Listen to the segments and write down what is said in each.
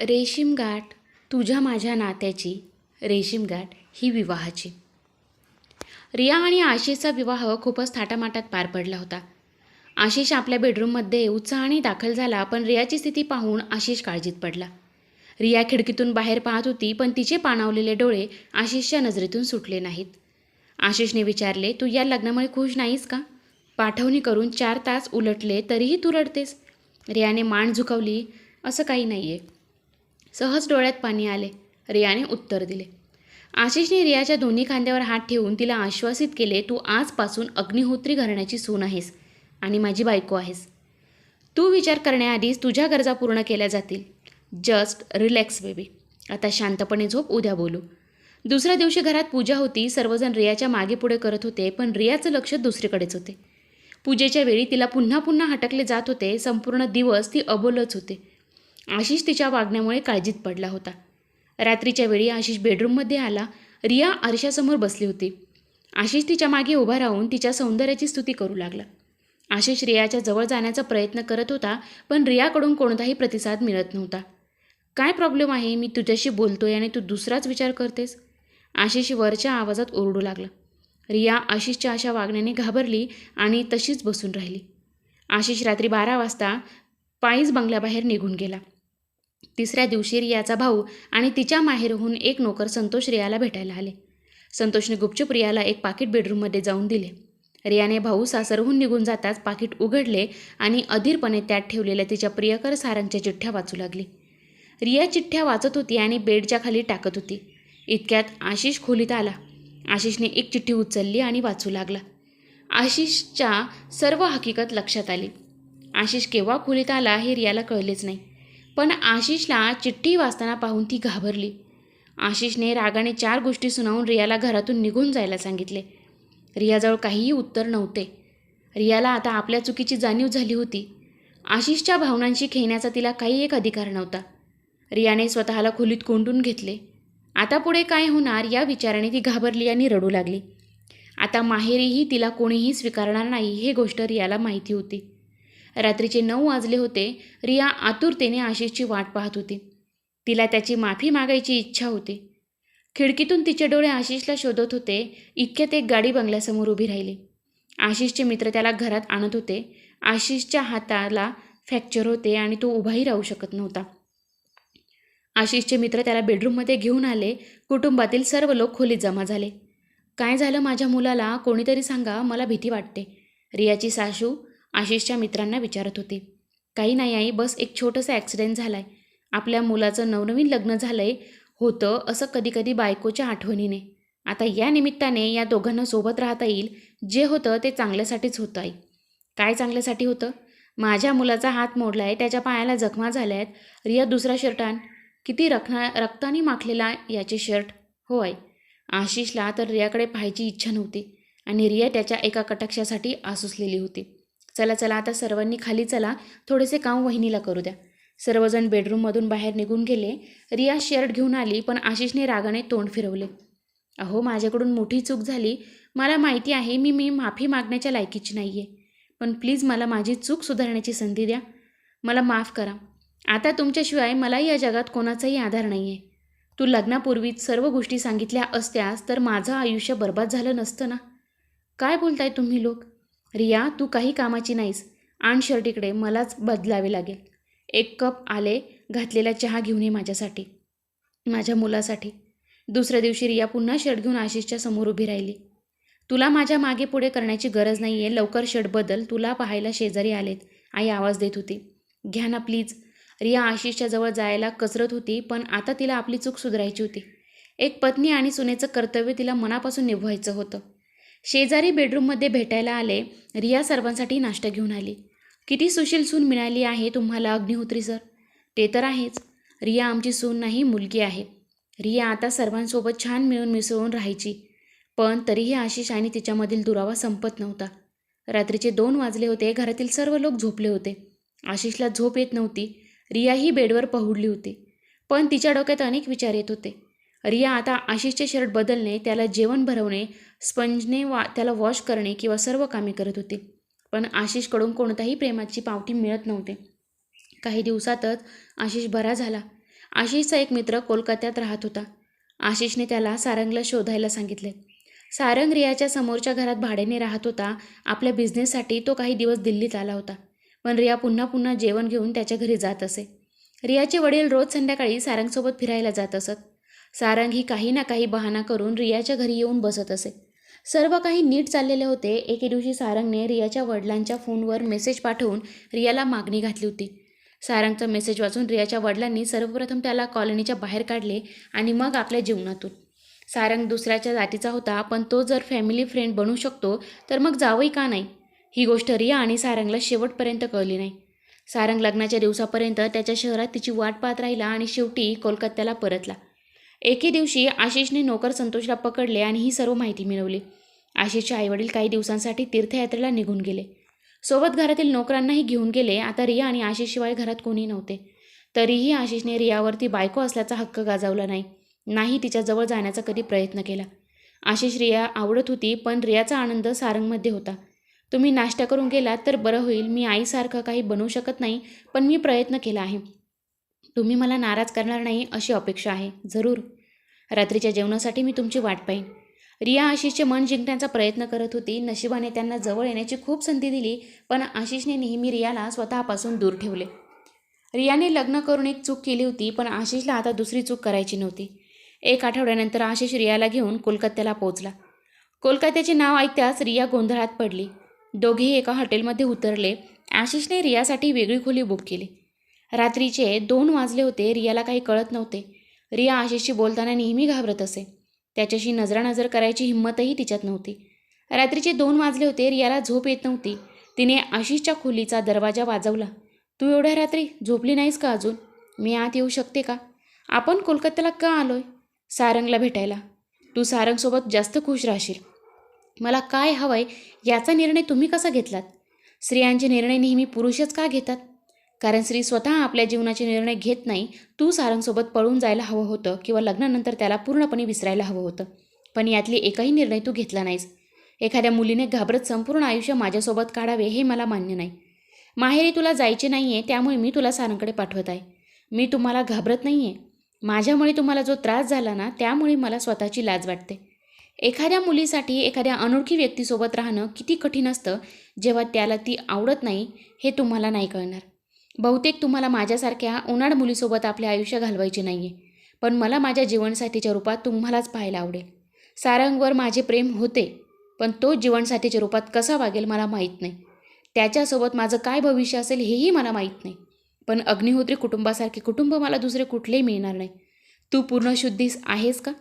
रेशीमगाठ तुझ्या माझ्या नात्याची. रेशीमगाठ ही विवाहाची. रिया आणि आशिषचा विवाह खूपच थाटामाटात पार पडला होता. आशिष आपल्या बेडरूममध्ये उत्साहाने दाखल झाला पण रियाची स्थिती पाहून आशिष काळजीत पडला. रिया खिडकीतून बाहेर पाहत होती पण तिचे पाणावलेले डोळे आशिषच्या नजरेतून सुटले नाहीत. आशिषने विचारले तू या लग्नामुळे खुश नाहीस का? पाठवणी करून चार तास उलटले तरीही तू रडतेस. रियाने मान झुकवली असं काही नाही आहे सहज डोळ्यात पाणी आले. रियाने उत्तर दिले. आशिषने रियाच्या दोन्ही खांद्यावर हात ठेवून तिला आश्वासित केले तू आजपासून अग्निहोत्री घराण्याची सून आहेस आणि माझी बायको आहेस. तू विचार करण्याआधीच तुझ्या गरजा पूर्ण केल्या जातील. Just relax baby. आता शांतपणे झोप उद्या बोलू. दुसऱ्या दिवशी घरात पूजा होती सर्वजण रियाच्या मागे पुढे करत होते पण रियाचं लक्ष दुसरीकडेच होते. पूजेच्या वेळी तिला पुन्हा पुन्हा हटकले जात होते संपूर्ण दिवस ती अबोलच होते. आशिष तिच्या वागण्यामुळे काळजीत पडला होता. रात्रीच्या वेळी आशिष बेडरूममध्ये आला. रिया आरशासमोर बसली होती. आशिष तिच्यामागे उभा राहून तिच्या सौंदर्याची स्तुती करू लागला. आशिष रियाच्या जवळ जाण्याचा प्रयत्न करत होता पण रियाकडून कोणताही प्रतिसाद मिळत नव्हता. काय प्रॉब्लेम आहे? मी तुझ्याशी बोलतोय आणि तू दुसराच विचार करतेस. आशिष वरच्या आवाजात ओरडू लागला. रिया आशिषच्या अशा वागण्याने घाबरली आणि तशीच बसून राहिली. आशिष रात्री बारा वाजता पायीच बंगल्याबाहेर निघून गेला. तिसऱ्या दिवशी रियाचा भाऊ आणि तिच्या माहेरहून एक नोकर संतोष रियाला भेटायला आले. संतोषने गुपचूप रियाला एक पाकिट बेडरूममध्ये जाऊन दिले. रियाने भाऊ सासरहून निघून जाताच पाकिट उघडले आणि अधीरपणे त्यात ठेवलेल्या तिच्या प्रियकर सारांच्या चिठ्ठ्या वाचू लागली. रिया चिठ्ठ्या वाचत होती आणि बेडच्या खाली टाकत होती. इतक्यात आशिष खोलीत आला. आशिषने एक चिठ्ठी उचलली आणि वाचू लागला. आशिषच्या सर्व हकीकत लक्षात आली. आशिष केव्हा खोलीत आला हे रियाला कळलेच नाही. पण आशिषला चिठ्ठी वाचताना पाहून ती घाबरली. आशिषने रागाने चार गोष्टी सुनावून रियाला घरातून निघून जायला सांगितले. रियाजवळ काहीही उत्तर नव्हते. रियाला आता आपल्या चुकीची जाणीव झाली होती. आशिषच्या भावनांशी खेळण्याचा तिला काही एक अधिकार नव्हता. रियाने स्वतःला खोलीत कोंडून घेतले. आता पुढे काय होणार या विचाराने ती घाबरली आणि रडू लागली. आता माहेरीही तिला कोणीही स्वीकारणार नाही हे गोष्ट रियाला माहिती होती. रात्रीचे नऊ वाजले होते रिया आतुरतेने आशिषची वाट पाहत होती. तिला त्याची माफी मागायची इच्छा होती. खिडकीतून तिचे डोळे आशिषला शोधत होते इतक्यात एक गाडी बंगल्यासमोर उभी राहिली. आशिषचे मित्र त्याला घरात आणत होते. आशिषच्या हाताला फ्रॅक्चर होते आणि तो उभाही राहू शकत नव्हता. आशिषचे मित्र त्याला बेडरूममध्ये घेऊन आले. कुटुंबातील सर्व लोक खोलीत जमा झाले. काय झालं माझ्या मुलाला? कोणीतरी सांगा मला भीती वाटते. रियाची सासू आशिषच्या मित्रांना विचारत होते. काही नाही आई बस एक छोटंसं ॲक्सिडेंट झाला आहे आपल्या मुलाचं नवनवीन लग्न झालं आहे होतं असं कधीकधी बायकोच्या आठवणीने. आता या निमित्ताने या दोघांना सोबत राहता येईल. जे होतं ते चांगल्यासाठीच होतं आई. काय चांगल्यासाठी होतं? माझ्या मुलाचा हात मोडला आहे त्याच्या पायाला जखमा झाल्या आहेत रिया दुसरा शर्ट आण. किती रखना रक्ताने माखलेला याचे शर्ट. हो आहे आशिषला तर रियाकडे पाहायची इच्छा नव्हती आणि रिया त्याच्या एका कटाक्षासाठी आसुसलेली होती. चला चला आता सर्वांनी खाली चला. थोडेसे काम वहिनीला करू द्या. सर्वजण बेडरूममधून बाहेर निघून गेले. रिया शर्ट घेऊन आली पण आशिषने रागाने तोंड फिरवले. अहो माझ्याकडून मोठी चूक झाली. मला माहिती आहे मी मी माफी मागण्याच्या लायकीची नाही आहे पण प्लीज मला माझी चूक सुधारण्याची संधी द्या. मला माफ करा. आता तुमच्याशिवाय मलाही या जगात कोणाचाही आधार नाही आहे तू लग्नापूर्वीच सर्व गोष्टी सांगितल्या असत्यास तर माझं आयुष्य बर्बाद झालं नसतं ना? काय बोलताय तुम्ही लोक? रिया तू काही कामाची नाहीस. आण शर्ट इकडे मलाच बदलावे लागेल. एक कप आले घातलेला चहा घेऊन ये माझ्यासाठी. माझ्या मुलासाठी. दुसऱ्या दिवशी रिया पुन्हा शर्ट घेऊन आशिषच्या समोर उभी राहिली. तुला माझ्या मागे पुढे करण्याची गरज नाही आहे लवकर शर्ट बदल. तुला पाहायला शेजारी आलेत. आई आवाज देत होती. घ्या ना प्लीज रिया आशिषच्या जवळ जायला कसरत होती पण आता तिला आपली चूक सुधारायची होती. एक पत्नी आणि सुनेचं कर्तव्य तिला मनापासून निभवायचं होतं. शेजारी बेडरूममध्ये भेटायला आले रिया सर्वांसाठी नाश्ता घेऊन आली. किती सुशील सून मिळाली आहे तुम्हाला अग्निहोत्री सर ते तर आहेच. रिया आमची सून नाही मुलगी आहे. रिया आता सर्वांसोबत छान मिळून मिसळून राहायची. पण तरीही आशिष आणि तिच्यामधील दुरावा संपत नव्हता. रात्रीचे दोन वाजले होते घरातील सर्व लोक झोपले होते. आशिषला झोप येत नव्हती. रियाही बेडवर पहुडली होती. पण तिच्या डोक्यात अनेक विचार येत होते. रिया आता आशिषचे शर्ट बदलणे त्याला जेवण भरवणे स्पंजने वा त्याला वॉश करणे किंवा सर्व कामे करत होती. पण आशिषकडून कोणत्याही प्रेमाची पावती मिळत नव्हते. काही दिवसातच आशिष बरा झाला. आशिषचा एक मित्र कोलकात्यात राहत होता. आशिषने त्याला सारंगला शोधायला सांगितले. सारंग रियाच्या समोरच्या घरात भाड्याने राहत होता. आपल्या बिझनेससाठी तो काही दिवस दिल्लीत आला होता. पण रिया पुन्हा पुन्हा जेवण घेऊन त्याच्या घरी जात असे. रियाचे वडील रोज संध्याकाळी सारंगसोबत फिरायला जात असत. सारंग ही काही ना काही बहाणा करून रियाच्या घरी येऊन बसत असे. सर्व काही नीट चाललेले होते. एके दिवशी सारंगने रियाच्या वडिलांच्या फोनवर मेसेज पाठवून रियाला मागणी घातली होती. सारंगचा मेसेज वाचून रियाच्या वडिलांनी सर्वप्रथम त्याला कॉलनीच्या बाहेर काढले आणि मग आपल्या जीवनातून. सारंग दुसऱ्याच्या जातीचा होता पण तो जर फॅमिली फ्रेंड बनू शकतो तर मग जावंही का नाही? ही गोष्ट रिया आणि सारंगला शेवटपर्यंत कळली नाही. सारंग लग्नाच्या दिवसापर्यंत त्याच्या शहरात तिची वाट पाहत राहिला आणि शेवटी कोलकात्याला परतला. एके दिवशी आशिषने नोकर संतोषला पकडले आणि ही सर्व माहिती मिळवली. आशिषचे आईवडील काही दिवसांसाठी तीर्थयात्रेला निघून गेले. सोबत घरातील नोकरांनाही घेऊन गेले. आता रिया आणि आशिषशिवाय घरात कोणी नव्हते. तरीही आशिषने रियावरती बायको असल्याचा हक्क गाजवला नाही. नाही तिच्याजवळ जाण्याचा कधी प्रयत्न केला. आशिष रिया आवडत होती पण रियाचा आनंद सारंगमध्ये होता. तुम्ही नाश्ता करून गेलात तर बरं होईल. मी आईसारखं काही बनवू शकत नाही पण मी प्रयत्न केला आहे. तुम्ही मला नाराज करणार नाही अशी अपेक्षा आहे. जरूर. रात्रीच्या जेवणासाठी मी तुमची वाट पाहीन. रिया आशिषचे मन जिंकण्याचा प्रयत्न करत होती. नशिबाने त्यांना जवळ येण्याची खूप संधी दिली पण आशिषने नेहमी रियाला स्वतःपासून दूर ठेवले. रियाने लग्न करून एक चूक केली होती पण आशिषला आता दुसरी चूक करायची नव्हती. एक आठवड्यानंतर आशिष रियाला घेऊन कोलकात्याला पोहोचला. कोलकात्याचे नाव ऐकताच रिया गोंधळात पडली. दोघेही एका हॉटेलमध्ये उतरले. आशिषने रियासाठी वेगळी खोली बुक केली. रात्रीचे दोन वाजले होते रियाला काही कळत नव्हते. रिया आशिषशी बोलताना नेहमी घाबरत असे. त्याच्याशी नजरानजर करायची हिंमतही तिच्यात नव्हती. रात्रीचे दोन वाजले होते रियाला झोप येत नव्हती. तिने आशिषच्या खोलीचा दरवाजा वाजवला. तू एवढ्या रात्री झोपली नाहीस का अजून? मी आत येऊ शकते का? आपण कोलकात्याला का आलोय? सारंगला भेटायला. तू सारंगसोबत जास्त खुश राहशील. मला काय हवंय याचा निर्णय तुम्ही कसा घेतलात? स्त्रियांचे निर्णय नेहमी पुरुषच का घेतात? कारण स्त्री स्वतः आपल्या जीवनाचे निर्णय घेत नाही तू सारंगसोबत पळून जायला हवं होतं किंवा लग्नानंतर त्याला पूर्णपणे विसरायला हवं होतं. पण यातली एकही निर्णय तू घेतला नाहीस. एखाद्या मुलीने घाबरत संपूर्ण आयुष्य माझ्यासोबत काढावे हे मला मान्य नाही. माहेरी तुला जायचे नाही आहे त्यामुळे मी तुला सारंगकडे पाठवत आहे. मी तुम्हाला घाबरत नाही आहे माझ्यामुळे तुम्हाला जो त्रास झाला ना त्यामुळे मला स्वतःची लाज वाटते. एखाद्या मुलीसाठी एखाद्या अनोळखी व्यक्तीसोबत राहणं किती कठीण असतं जेव्हा त्याला ती आवडत नाही हे तुम्हाला नाही कळणार. बहुतेक तुम्हाला माझ्यासारख्या उन्हाळ मुलीसोबत आपले आयुष्य घालवायचे नाही आहे पण मला माझ्या जीवनसाथीच्या रूपात तुम्हालाच पाहायला आवडेल. सारंगवर माझे प्रेम होते पण तो जीवनसाथीच्या रूपात कसा वागेल मला माहीत नाही. त्याच्यासोबत माझं काय भविष्य असेल हेही मला माहीत नाही. पण अग्निहोत्री कुटुंबासारखे कुटुंब मला दुसरे कुठलेही मिळणार नाही. तू पूर्ण शुद्धीस आहेस का?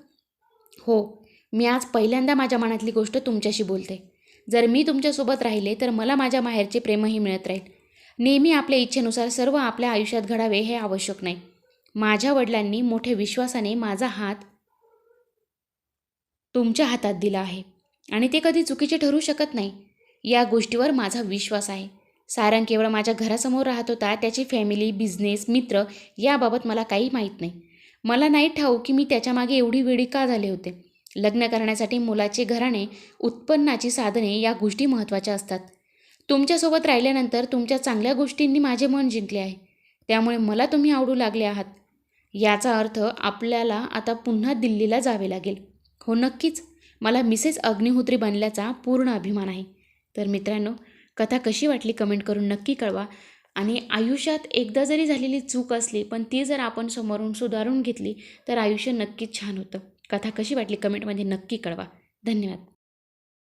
हो मी आज पहिल्यांदा माझ्या मनातली गोष्ट तुमच्याशी बोलते. जर मी तुमच्यासोबत राहिले तर मला माझ्या माहेरचे प्रेमही मिळत राहील. नेहमी आपल्या इच्छेनुसार सर्व आपल्या आयुष्यात घडावे हे आवश्यक नाही. माझ्या वडिलांनी मोठ्या विश्वासाने माझा हात तुमच्या हातात दिला आहे आणि ते कधी चुकीचे ठरू शकत नाही. या गोष्टीवर माझा विश्वास आहे. सारंग केवळ माझ्या घरासमोर राहत होता त्याची फॅमिली बिझनेस मित्र याबाबत मला काही माहीत नाही. मला नाही ठाऊ की मी त्याच्यामागे एवढी वेळी का झाले होते. लग्न करण्यासाठी मुलाचे घराणे उत्पन्नाची साधने या गोष्टी महत्त्वाच्या असतात. तुमच्यासोबत राहिल्यानंतर तुमच्या चांगल्या गोष्टींनी माझे मन जिंकले आहे. त्यामुळे मला तुम्ही आवडू लागले आहात. याचा अर्थ आपल्याला आता पुन्हा दिल्लीला जावे लागेल. हो नक्कीच. मला मिसेस अग्निहोत्री बनल्याचा पूर्ण अभिमान आहे. तर मित्रांनो कथा कशी वाटली कमेंट करून नक्की कळवा. आणि आयुष्यात एकदा जरी झालेली चूक असली पण ती जर आपण समोरून सुधारून घेतली तर आयुष्य नक्कीच छान होतं. कथा कशी वाटली कमेंटमध्ये नक्की कळवा. धन्यवाद.